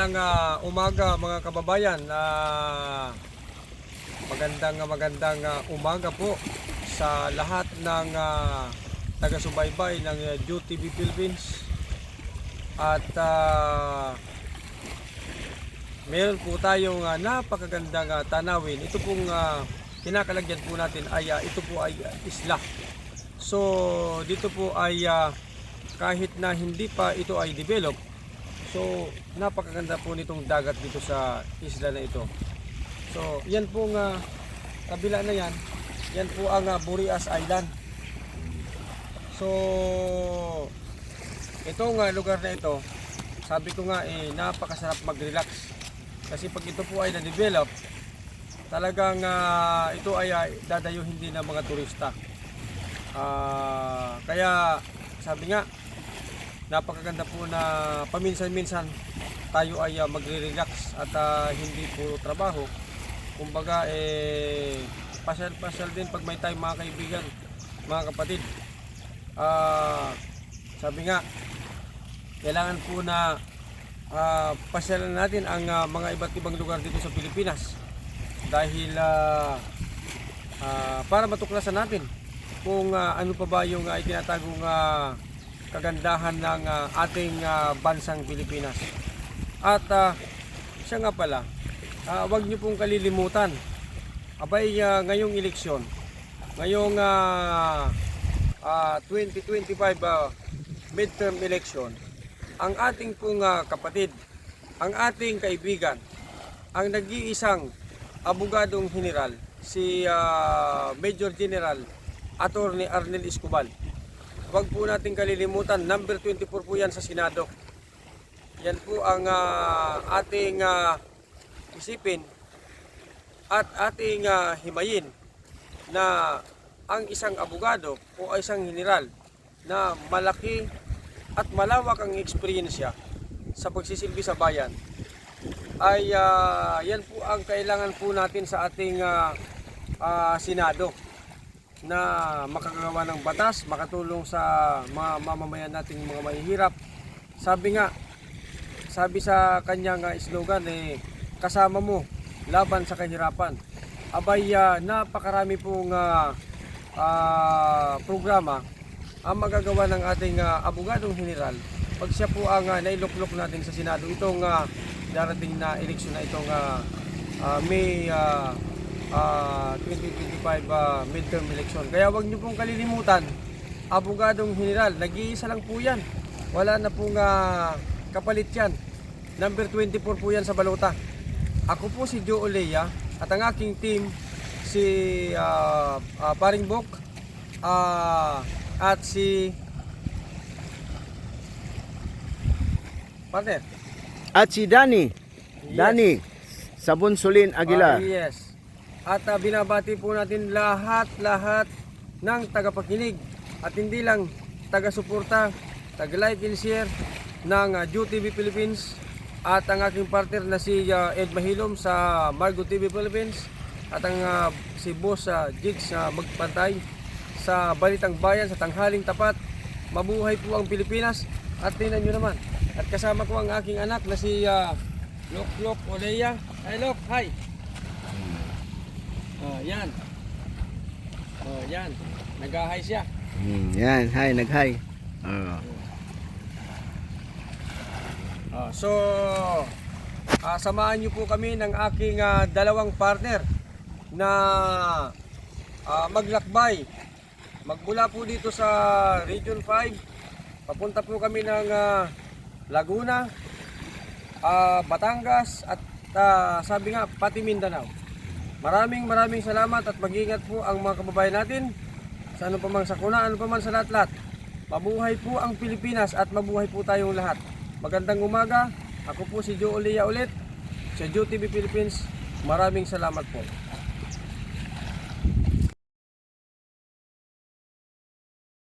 Mapagpalang ah, umaga mga kababayan. Ah, magandang magandang ah, umaga po sa lahat ng ah, taga-subaybay ng uh, UTV Philippines. At ah, meron po tayong ah, napakagandang ah, tanawin. Ito pong ah, kinakalagyan po natin ay ah, ito po ay ah, isla. So dito po ay ah, kahit na hindi pa ito ay develop, so napakaganda po nitong dagat dito sa isla na ito. So yan pong ah, kabila na yan, yan po ang ah, Burias Island. So itong ah, lugar na ito, sabi ko nga eh napakasarap mag-relax. Kasi pag ito po ay na-develop, talagang ah, ito ay ah, dadayuhin din ng mga turista. Ah, kaya sabi nga, napakaganda po na paminsan-minsan tayo ay ah, magre-relax at ah, hindi po trabaho. Kumbaga eh pasyal-pasyal din pag may time mga kaibigan, mga kapatid. Ah, sabi nga, kailangan po na ah, pasyalan natin ang ah, mga iba't ibang lugar dito sa Pilipinas. Dahil ah, ah, para matuklasan natin kung ah, ano pa ba yung uh, itinatagong ah, kagandahan ng ah, ating ah, bansang Pilipinas. At ah, siya nga pala, ah, wag niyo pong kalilimutan. Abay ah, ngayong eleksyon, ngayong ah, ah, 2025 ah, midterm election, ang ating pong ah, kapatid, ang ating kaibigan, ang nag-iisang abogadong general, si ah, Major General Attorney Arnel Escobar. Huwag po natin kalilimutan, number 24 po yan sa Senado. Yan po ang ah, ating ah, isipin at ating ah, himayin na ang isang abogado o isang general na malaki at malawak ang eksperyensya sa pagsisilbi sa bayan ay ah, yan po ang kailangan po natin sa ating ah, ah, Senado na makakagawa ng batas, makatulong sa mga mamamayan nating mga mahihirap. Sabi nga, sabi sa kanyang ah, slogan eh, kasama mo laban sa kahirapan. Abay, ah, napakarami pong ah, ah, programa ang magagawa ng ating ah, abogadong general pag siya po ang uh, nailuklok natin sa Senado itong ah, darating na eleksyon na itong ah, ah, May ah, ah, 2025 ah, midterm election. Kaya wag niyo pong kalilimutan, abogadong general, nag-iisa lang po yan. Wala na pong ah, kapalit yan. Number 24 po yan sa balota. Ako po si Joe Olea at ang aking team si ah, ah, Paring Bok ah, at si Partner. At si Danny. Yes. Danny Sabonsulin Ah, Aguilar. yes. At ah, binabati po natin lahat-lahat ng tagapakinig at hindi lang taga-suporta, taga-like and share ng uh, TV Philippines at ang aking partner na si ah, Ed Mahilom sa Margo TV Philippines at ang ah, si Boss sa Jigs na magpantay sa Balitang Bayan sa tanghaling tapat. Mabuhay po ang Pilipinas at tingnan nyo naman. At kasama ko ang aking anak na si ah, Lok Lok Oleya. Hi Lok, hi. Oh, yan. Oh, yan. Nag-hi siya. Hmm, yan, hi, nag-hi. Oh. Oh, so, ah, samahan niyo po kami ng aking ah, dalawang partner na ah, maglakbay. Magmula po dito sa Region 5, papunta po kami ng ah, Laguna, ah, Batangas at ah, sabi nga pati Mindanao. Maraming maraming salamat at mag-ingat po ang mga kababayan natin sa ano pa mang sakuna, ano pa man sa lahat-lahat. Mabuhay po ang Pilipinas at mabuhay po tayong lahat. Magandang umaga. Ako po si Joe Olia ulit sa Joe TV Philippines. Maraming salamat po.